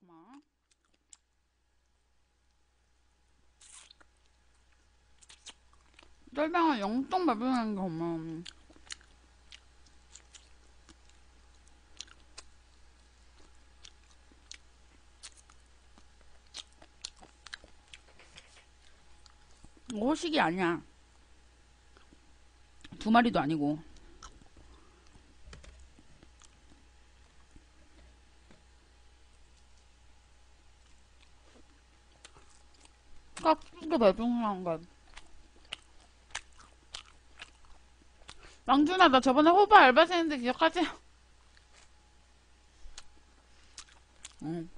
고마워. 쫄병은 영통 발표하는 게 고마워. 호식이 아니야. 두 마리도 아니고. 깍두기 발병한 것. 왕준아, 나 저번에 호바 알바생 했는데 기억하지? 응.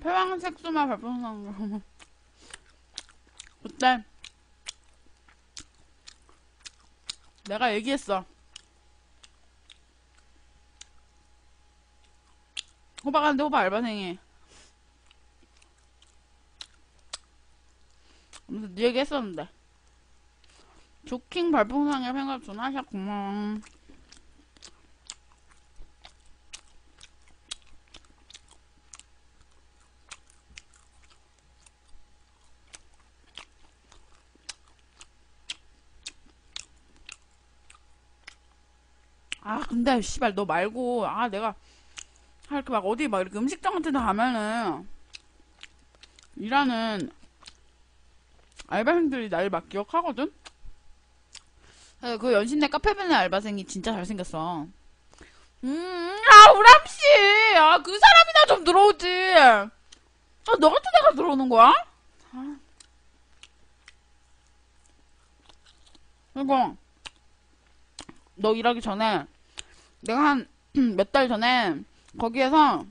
패왕색 수마 발병한 거. 그때 내가 얘기했어. 호박 하는데 호박 알바생이. 아무튼 네 얘기 했었는데. 조킹 발풍상에 생각 전화하셔 고마워. 아 근데 씨발 너 말고 아 내가 아, 이렇게 막 어디 막 이렇게 음식점 같은 데 가면은 일하는 알바생들이 날 막 기억하거든? 그, 그 연신내 카페베네 알바생이 진짜 잘생겼어. 음, 아, 우람씨! 아, 그 사람이나 좀 들어오지! 아, 너 같은 애가 들어오는 거야? 아. 그리고, 너 일하기 전에, 내가 한, 몇 달 전에, 거기에서,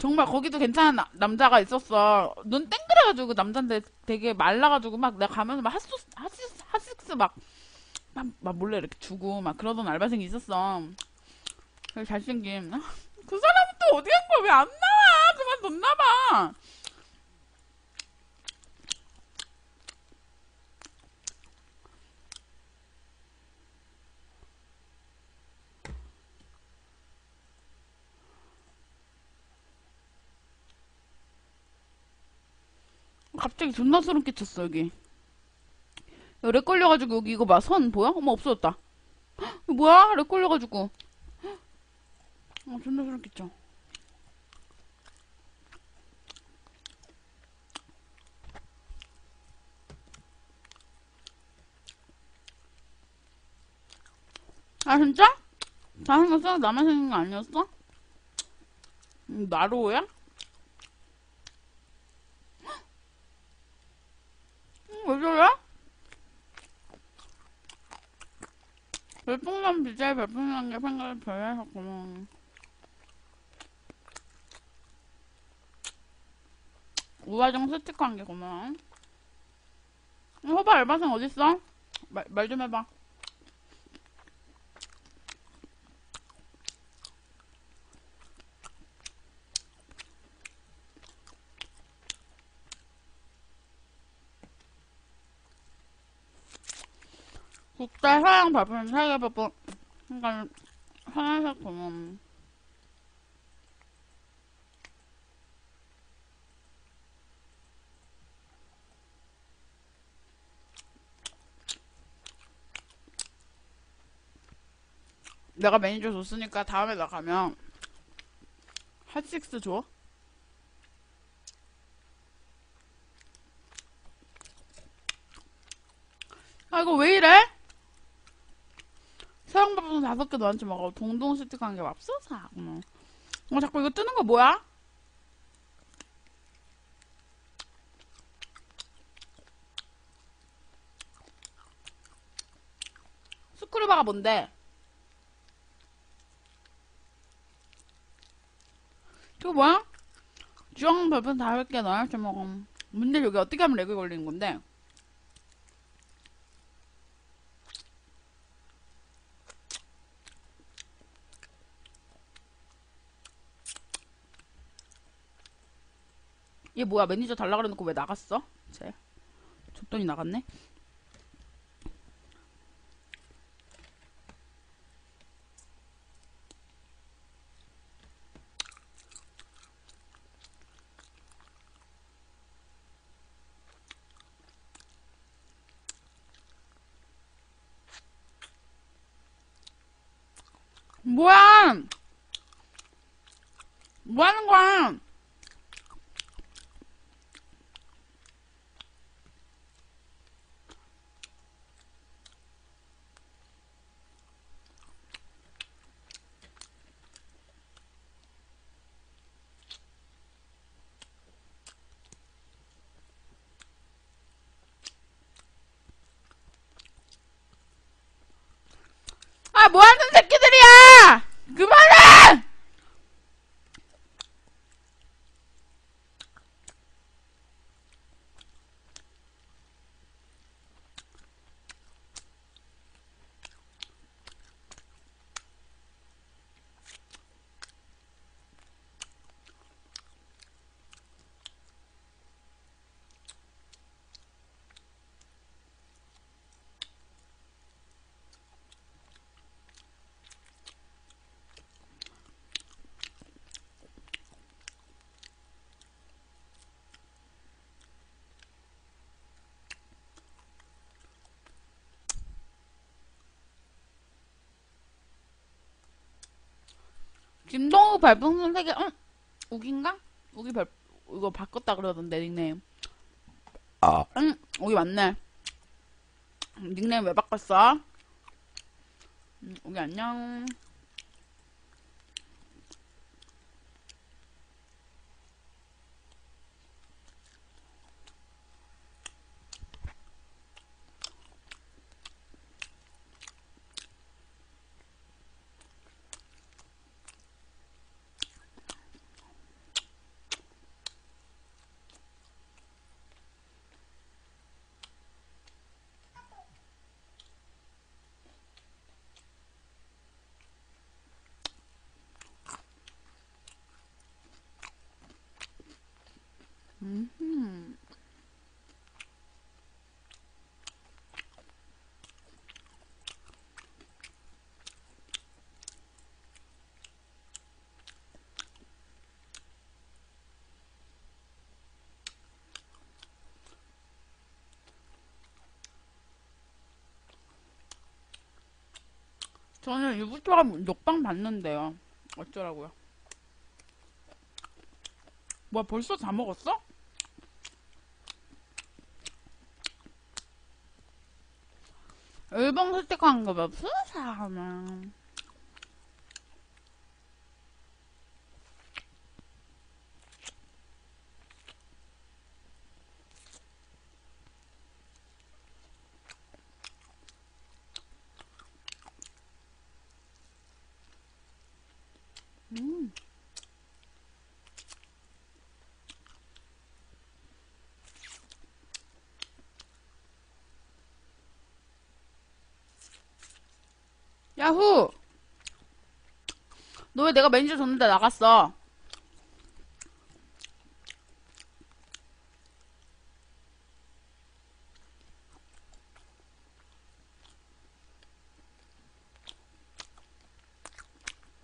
정말 거기도 괜찮은 나- 남자가 있었어. 눈 땡그래가지고 그 남잔데 되게 말라가지고 막 내가 가면 막 핫소, 핫식스, 핫식스 막, 막, 막 몰래 이렇게 주고 막 그러던 알바생이 있었어. 잘생김. 그 사람은 또 어디 간 거야? 왜 안 나와? 그만 뒀나봐. 갑자기 존나 소름 끼쳤어, 여기. 야, 렉 걸려가지고 여기 이거 봐. 선 보여? 어머, 없어졌다. 헉, 뭐야? 렉 걸려가지고. 헉, 어, 존나 소름 끼쳐. 아, 진짜? 다 생겼어? 나만 생긴 거 아니었어? 음, 나로야? 왜 저래? 별풍선 BJ 별풍선 게 생각을 별해서 고마워. 우화정 스티커 한게 고마워. 음, 호바 알바생 어딨어? 말, 말 좀 해봐. 국제 서양 발품 세계 발품 그러니까 하나씩 보면 내가 매니저 줬으니까 다음에 나가면 핫식스 줘. 아 이거 왜 이래? 서양밥은 다섯 개 너한테 먹어. 동동 스틱 한개 맙소사. 어. 어, 자꾸 이거 뜨는 거 뭐야? 스크류바가 뭔데? 이거 뭐야? 주황 별풍 다섯 개 너한테 먹어. 근데 여기 어떻게 하면 렉이 걸리는 건데? 얘 뭐야 매니저 달라 그래놓고 왜 나갔어? 쟤 줬더니 나갔네 뭐야! 뭐 하는 거야? 아, 뭐 하는 새끼들이야! 그만해! 김동욱 발풍선 세계, 응? 우기인가? 우기 발, 이거 바꿨다 그러던데, 닉네임. 아. 응, 우기 맞네. 닉네임 왜 바꿨어? 음, 우기 안녕. 음. 저는 유부초가 녹방 봤는데요. 어쩌라고요? 뭐야, 벌써 다 먹었어? 일본 스티커 거봐. 수사하면 음. 야후! 너 왜 내가 매니저 줬는데 나갔어?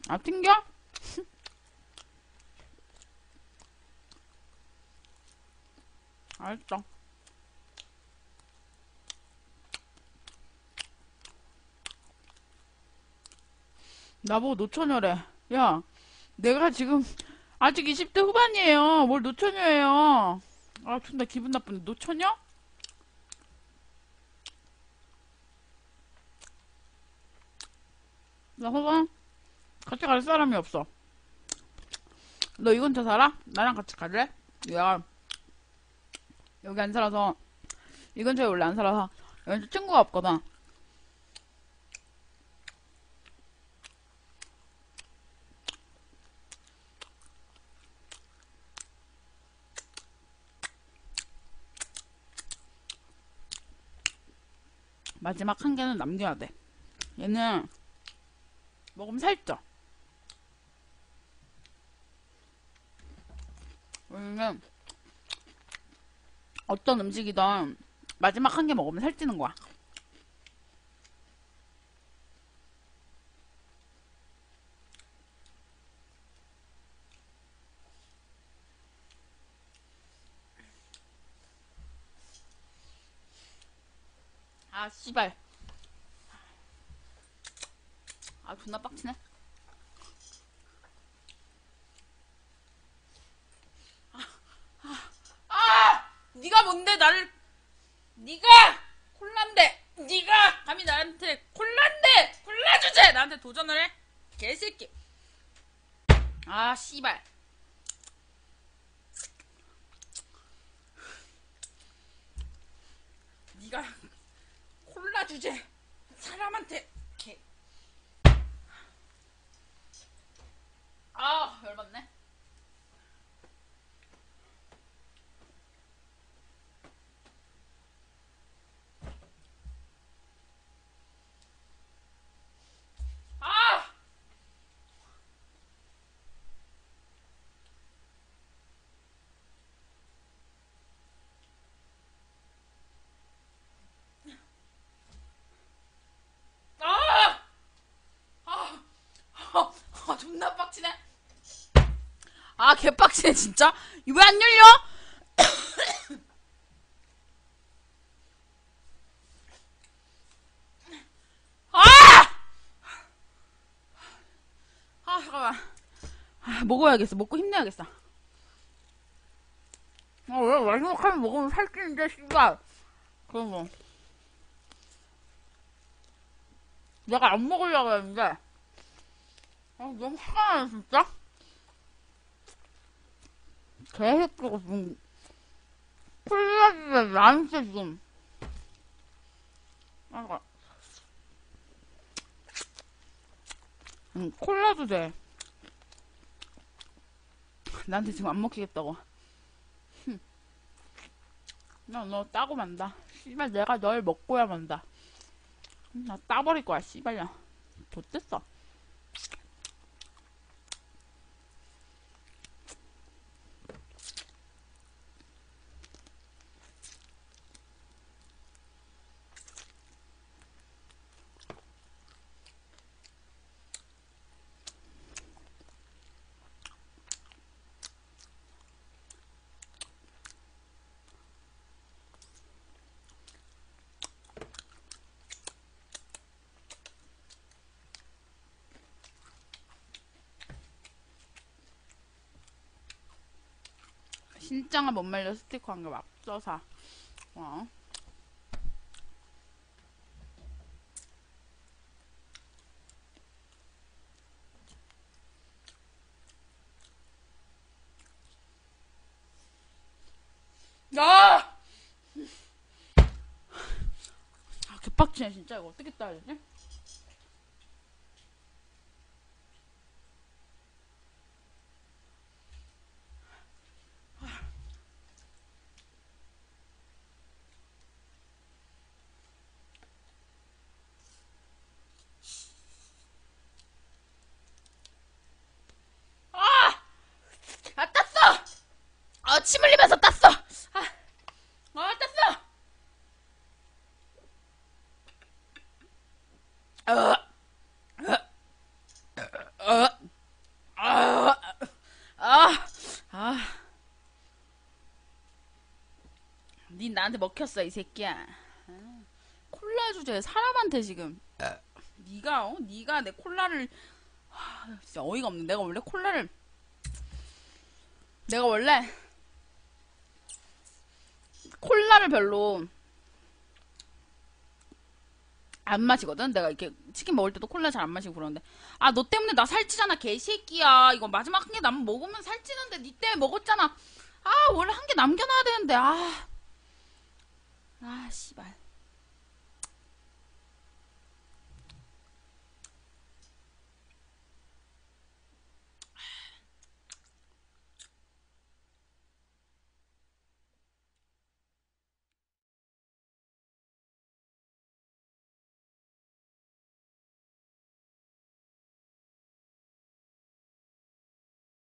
아, 튕겨? 알았어. 나보고 노처녀래. 야, 내가 지금 아직 20대 후반이에요. 뭘 노처녀예요. 아, 존나 기분 나쁜데. 노처녀? 나 호방 같이 갈 사람이 없어. 너 이 근처 살아? 나랑 같이 갈래? 야, 여기 안 살아서, 이 근처에 원래 안 살아서, 여기 친구가 없거든. 마지막 한 개는 남겨야 돼. 얘는 먹으면 살쪄. 왜냐면 어떤 음식이든 마지막 한 개 먹으면 살찌는 거야. 아 씨발. 아 존나 빡치네. 아, 아, 아! 네가 뭔데 나를 네가 콜란데 네가 감히 나한테 콜란데 콜라주제! 나한테 도전을 해? 개새끼. 아 씨발. 네가 주제 사람한테 개. 아 열받네. 아! 아! 아! 아, 아, 존나 빡치네. 아, 개빡치네, 진짜. 왜 안 열려? 아! 아, 잠깐만. 아, 먹어야겠어. 먹고 힘내야겠어. 아, 왜 마지막하면 먹으면 살찌는데, 씨발. 그런 거. 내가 안 먹으려고 했는데, 아, 너무 화가 나네, 진짜. 개새끼가 지금, 콜라주에 나한테 지금, 아, 응, 콜라도 돼. 나한테 지금 안 먹히겠다고. 흠. 나너 따고 만다. 씨발, 내가 널 먹고야 만다. 나 따버릴 거야, 씨발야. 좋댔어. 신장아 못 말려 스티커 한 개 막 써서. 어. 야! 아, 개빡치네, 진짜. 이거 어떻게 따야 되지? 아, 땄어! 아, 침 흘리면서 땄어! 아, 아, 땄어! 어, 어, 어, 아, 아, 아. 니 나한테 먹혔어, 이 새끼야. 아, 콜라 주제에 사람한테 지금. 니가, 어? 니가 내 콜라를. 하, 진짜 어이가 없네. 내가 원래 콜라를. 내가 원래 콜라를 별로 안 마시거든. 내가 이렇게 치킨 먹을 때도 콜라 잘 안 마시고 그러는데 아 너 때문에 나 살찌잖아 개새끼야. 이거 마지막 한 개남 먹으면 살찌는데 니 때문에 먹었잖아. 아 원래 한 개 남겨놔야 되는데 아. 아 씨발.